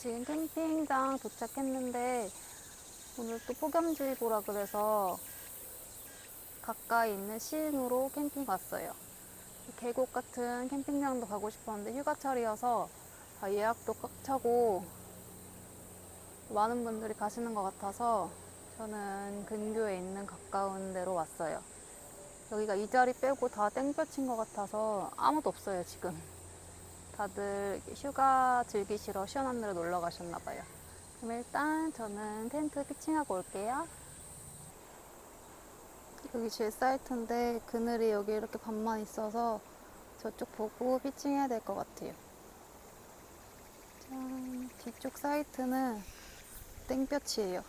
지금 캠핑장 도착했는데 오늘 또 폭염주의 보라 그래서 가까이 있는 시흥으로 캠핑 왔어요. 계곡 같은 캠핑장도 가고 싶었는데 휴가철이어서 다 예약도 꽉 차고 많은 분들이 가시는 것 같아서 저는 근교에 있는 가까운 데로 왔어요. 여기가 이 자리 빼고 다 땡볕인 것 같아서 아무도 없어요, 지금. 다들 휴가 즐기시러 시원한 데로 놀러 가셨나 봐요. 그럼 일단 저는 텐트 피칭하고 올게요. 여기 제 사이트인데 그늘이 여기 이렇게 반만 있어서 저쪽 보고 피칭해야 될 것 같아요. 짠, 뒤쪽 사이트는 땡볕이에요.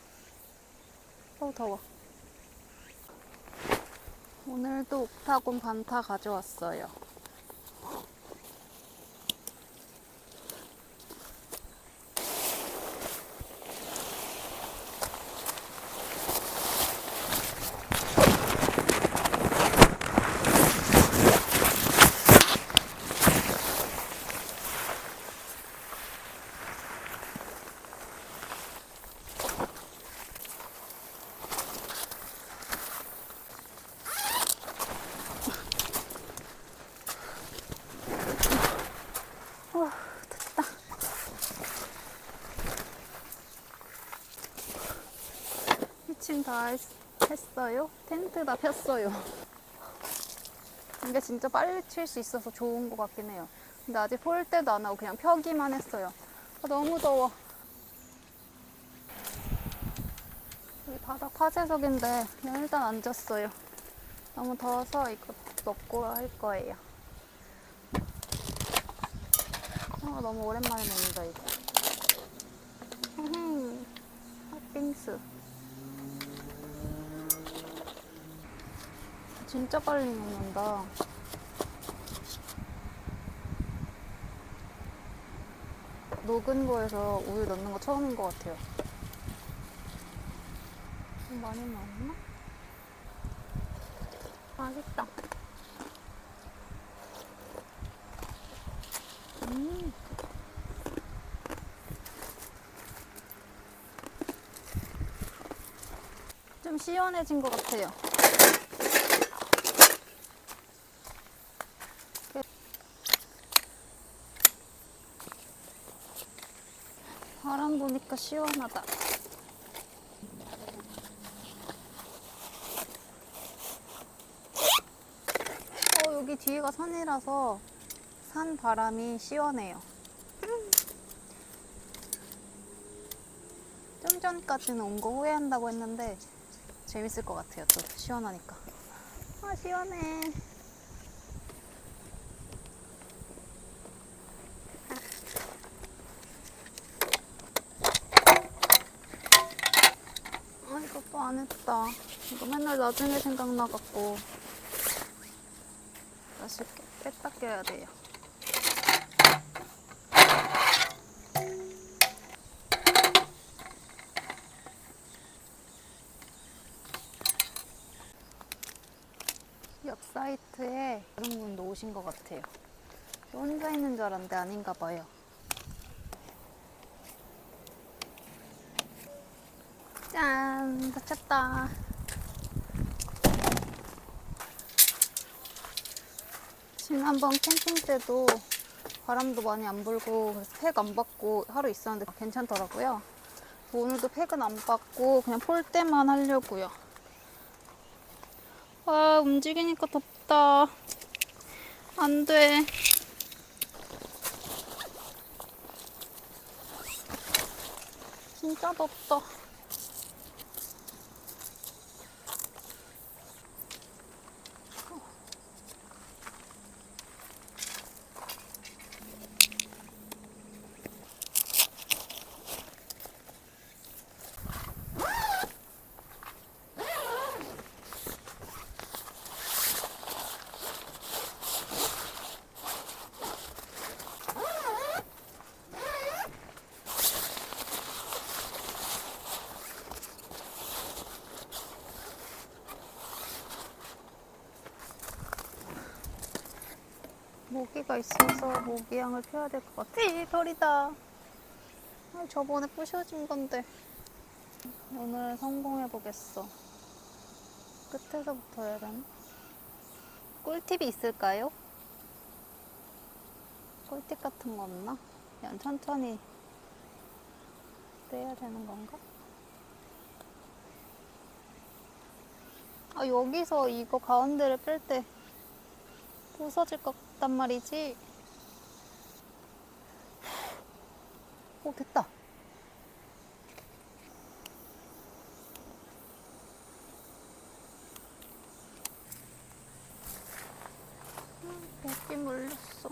어우 더워. 오늘도 옥타곤 반타 가져왔어요. 다 했, 했어요? 텐트 다 폈어요. 이게 진짜 빨리 칠 수 있어서 좋은 것 같긴 해요. 근데 아직 폴 때도 안 하고 그냥 펴기만 했어요. 아, 너무 더워. 여기 바닥 파재석인데 그냥 일단 앉았어요. 너무 더워서 이거 먹고 할 거예요. 아, 너무 오랜만에 먹는다, 이거. 핫빙수. 진짜 빨리 먹는다. 녹은 거에서 우유 넣는 거 처음인 것 같아요. 좀 많이 넣었나? 맛있다. 음. 좀 시원해진 것 같아요. 바람 보니까 시원하다. 어, 여기 뒤에가 산이라서 산 바람이 시원해요. 좀 전까지는 온 거 후회한다고 했는데 재밌을 것 같아요. 또 시원하니까. 아 시원해. 아 이거 또 안 했다. 이거 맨날 나중에 생각나갖고 뺐다 껴야 돼요. 옆 사이트에 다른 분도 오신 것 같아요. 혼자 있는 줄 알았는데 아닌가 봐요. 짠! 다쳤다. 지난번 캠핑 때도 바람도 많이 안 불고 그래서 팩 안 받고 하루 있었는데 괜찮더라고요. 오늘도 팩은 안 받고 그냥 폴 때만 하려고요. 아, 움직이니까 덥다. 안 돼. 진짜 덥다. 모기가 있어서 모기향을 피워야 될 것 같아. 이 털이다. 아, 저번에 부셔진 건데. 오늘 성공해 보겠어. 끝에서부터 해야 되나? 꿀팁이 있을까요? 꿀팁 같은 거 없나? 그냥 천천히 떼야 되는 건가? 아, 여기서 이거 가운데를 뺄 때 부서질 것 같 단 말이지. 오, 됐다. 여기 물렸어.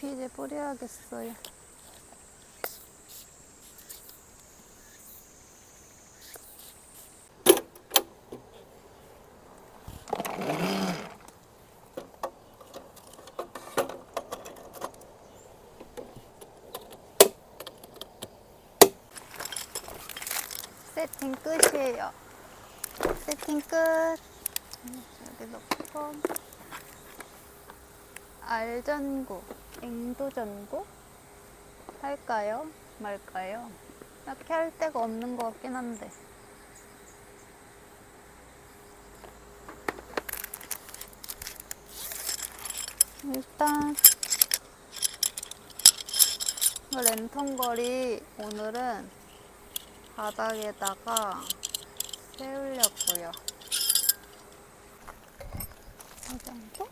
비제 뿌려야겠어요. 세팅 끝이에요. 세팅 끝. 여기 넣고 알전구, 앵도전구 할까요? 말까요? 이렇게 할 데가 없는 것 같긴 한데 일단 이 랜턴 거리 오늘은 바닥에다가 세우려고요. 이 정도?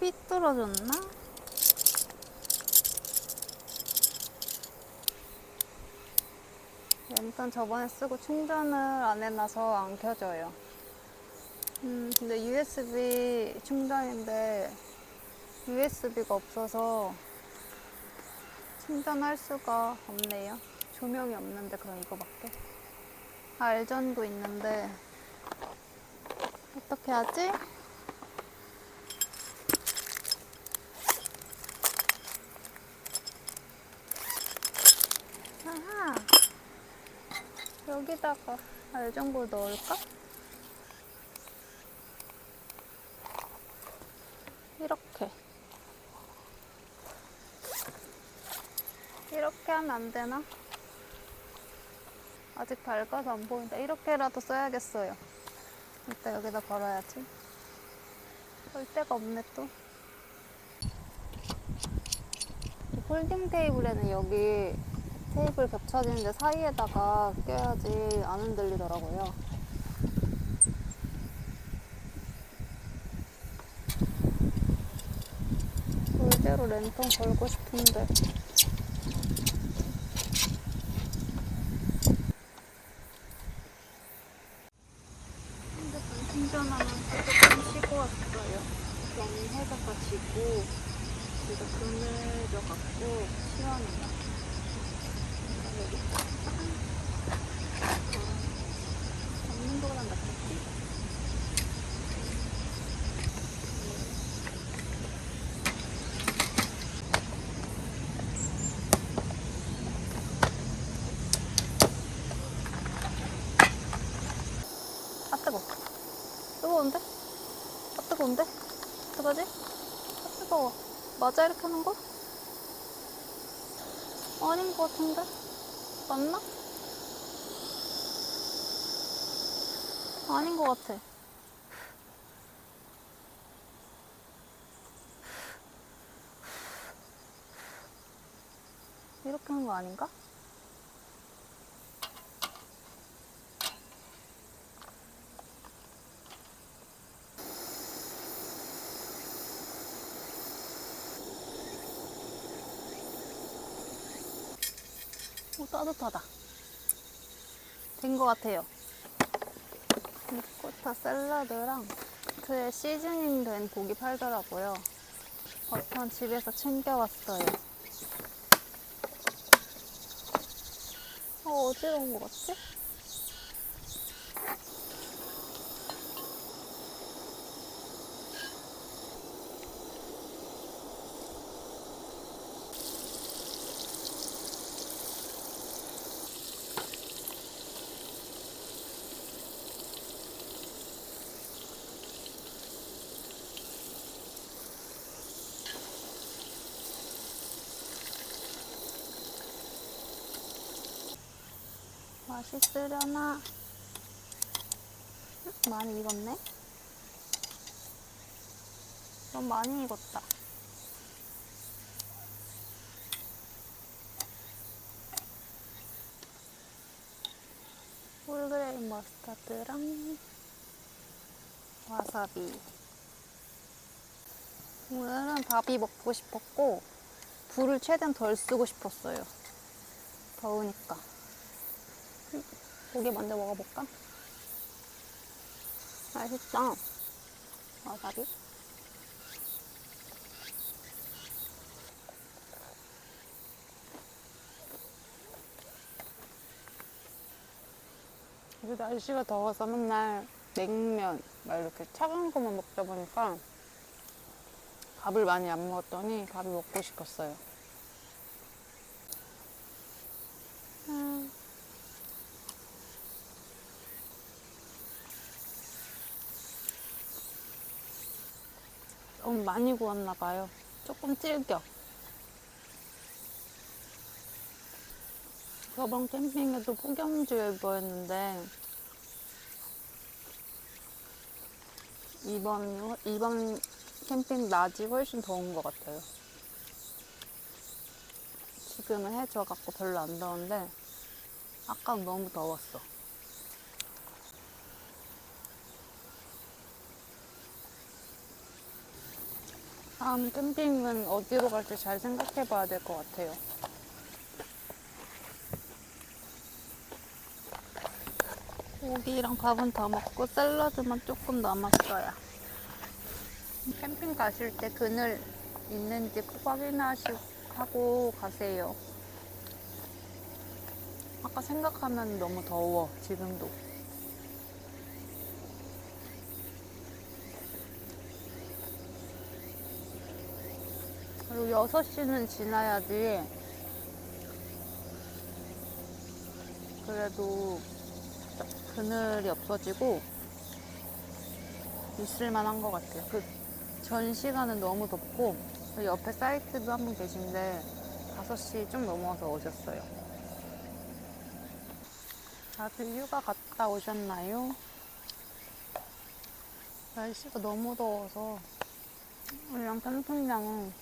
삐뚤어졌나? 랜턴 저번에 쓰고 충전을 안 해놔서 안 켜져요. 음, 근데 USB 충전인데 USB가 없어서 충전할 수가 없네요. 조명이 없는데 그럼 이거밖에. 알전도 있는데 어떻게 하지? 아하 여기다가 알전구 넣을까? 이렇게 이렇게 하면 안 되나? 아직 밝아서 안 보인다. 이렇게라도 써야겠어요. 이따 여기다 걸어야지. 걸 데가 없네 또. 이 폴딩 테이블에는 여기 테이블 겹쳐지는데 사이에다가 껴야지 안 흔들리더라고요. 돌대로 랜턴 걸고 싶은데 핸드폰 충전하면서 조금 쉬고 왔어요. 너무 해가 지고 그래서 그늘져 갖고 시원해요. 여기 없는 거랑 같았지? 아 뜨거. 뜨거운데? 아 뜨거운데? 어떡하지? 아 뜨거워. 맞아 이렇게 하는 거? 아닌 것 같은데? 맞나? 아닌 것 같아. 이렇게 하는 거 아닌가? 따뜻하다. 된 것 같아요. 리코타 샐러드랑 그에 시즈닝 된 고기 팔더라고요. 버터는 집에서 챙겨왔어요. 어, 어지러운 것 같지? 맛있으려나? 음, 많이 익었네? 너무 많이 익었다. 홀그레인 머스타드랑 와사비. 오늘은 밥이 먹고 싶었고, 불을 최대한 덜 쓰고 싶었어요. 더우니까. 음, 고기 먼저 먹어볼까? 맛있다. 와사비. 이제 날씨가 더워서 맨날 냉면 막 이렇게 차가운 것만 먹다 보니까 밥을 많이 안 먹었더니 밥이 먹고 싶었어요. 너무 많이 구웠나 봐요. 조금 질겨. 저번 캠핑에도 폭염주의보였는데 이번 이번 캠핑 낮이 훨씬 더운 것 같아요. 지금은 해 져갖고 별로 안 더운데 아까는 너무 더웠어. 다음 캠핑은 어디로 갈지 잘 생각해 봐야 될 것 같아요. 고기랑 밥은 다 먹고 샐러드만 조금 남았어요. 캠핑 가실 때 그늘 있는지 꼭 확인하시고 가세요. 아까 생각하면 너무 더워, 지금도. 그리고 6시는 지나야지. 그래도 그늘이 없어지고 있을만한 것 같아요. 그 전 시간은 너무 덥고 그 옆에 사이트도 한 분 계신데 5시 좀 넘어서 오셨어요. 다들 휴가 갔다 오셨나요? 날씨가 너무 더워서 우리랑 캠핑장은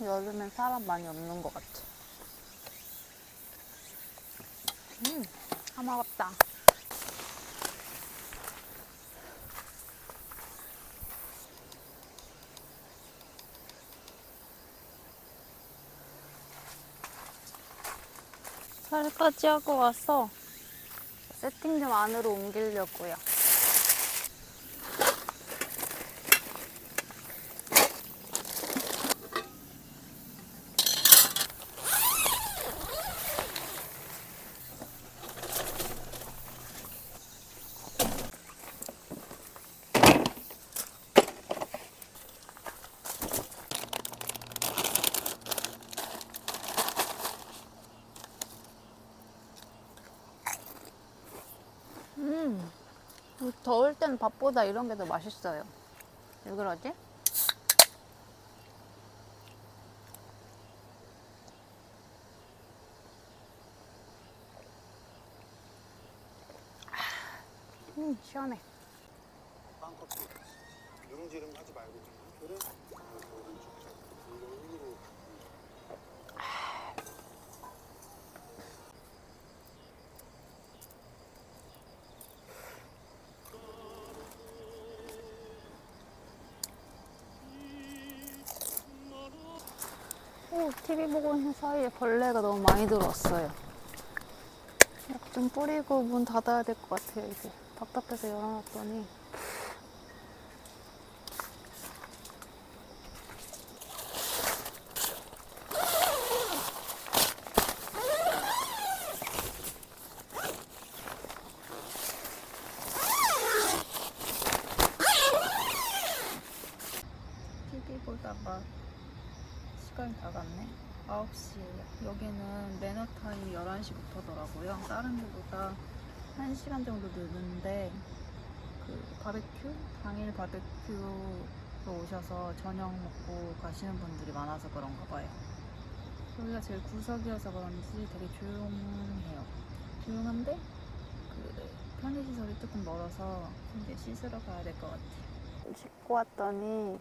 여름엔 사람 많이 없는 것 같아. 음, 다 먹었다. 설거지 하고 와서 세팅 좀 안으로 옮기려고요. 음, 더울 땐 밥보다 이런 게 더 맛있어요. 왜 그러지? 음, 시원해. 빵커피 누룽지름 하지 말고 그래? 오, TV 보고 있는 사이에 벌레가 너무 많이 들어왔어요. 약 좀 뿌리고 문 닫아야 될 것 같아요, 이제. 답답해서 열어놨더니. TV 보다가 시간이 다 갔네. 9시에요. 여기는 매너타임이 11시부터더라고요. 다른 데보다 1시간 정도 늦는데, 그, 바베큐? 당일 바베큐로 오셔서 저녁 먹고 가시는 분들이 많아서 그런가 봐요. 여기가 제일 구석이어서 그런지 되게 조용해요. 조용한데 그 편의시설이 조금 멀어서 이제 씻으러 가야 될 것 같아. 씻고 왔더니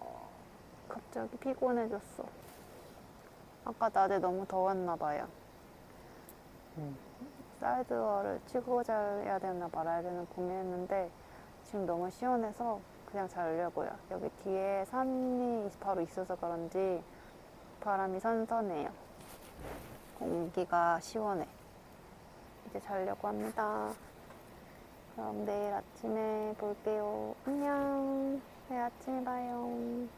어, 갑자기 피곤해졌어. 아까 낮에 너무 더웠나 봐요. 사이드워를 치고 자야 되나 말아야 되나 고민했는데 지금 너무 시원해서 그냥 자려고요. 여기 뒤에 산이 바로 있어서 그런지 바람이 선선해요. 공기가 시원해. 이제 자려고 합니다. 그럼 내일 아침에 볼게요. 안녕. 내일 아침에 봐요.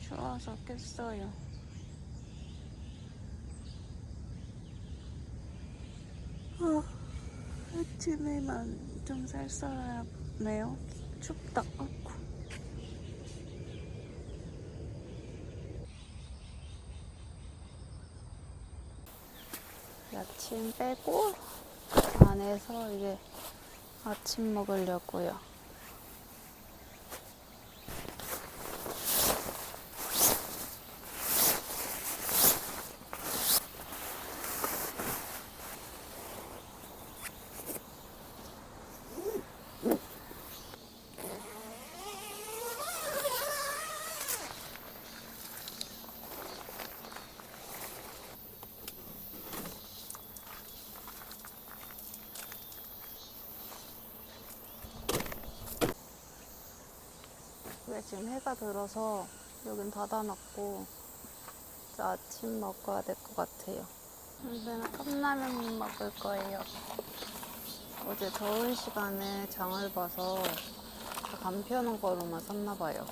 추워서 깼어요. 아, 아침에만 좀 쌀쌀하네요. 춥다. 아쿠. 아침 빼고 안에서 이제 아침 먹으려고요. 지금 해가 들어서 여긴 닫아놨고 이제 아침 먹어야 될 것 같아요. 이제는 컵라면 먹을 거예요. 어제 더운 시간에 장을 봐서 다 간편한 거로만 샀나 봐요.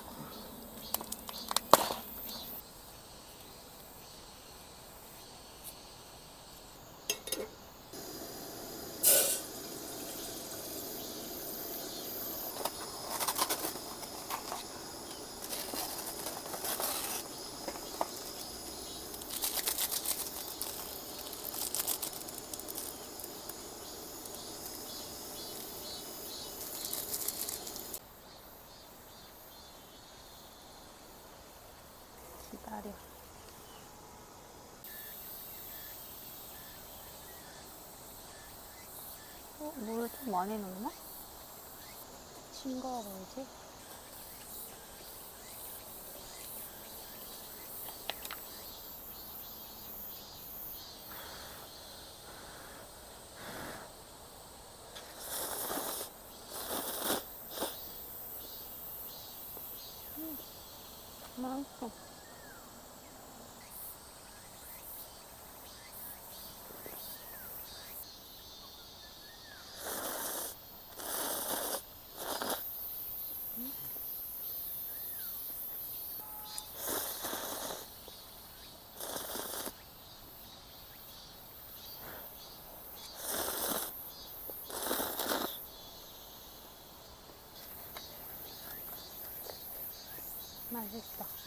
기다려. 어, 물을 좀 많이 넣나? 싱거워 보이지? 음, 맛있어. 맛있어.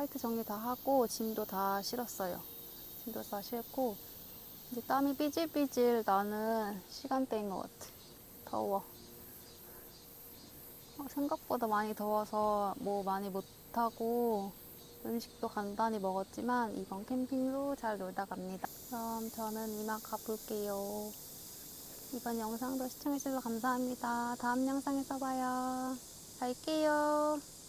사이트 정리 다 하고 짐도 다 실었어요. 짐도 다 실고 이제 땀이 삐질삐질 나는 시간대인 것 같아. 더워. 어, 생각보다 많이 더워서 뭐 많이 못하고 음식도 간단히 먹었지만 이번 캠핑도 잘 놀다 갑니다. 그럼 저는 이만 가볼게요. 이번 영상도 시청해주셔서 감사합니다. 다음 영상에서 봐요. 갈게요.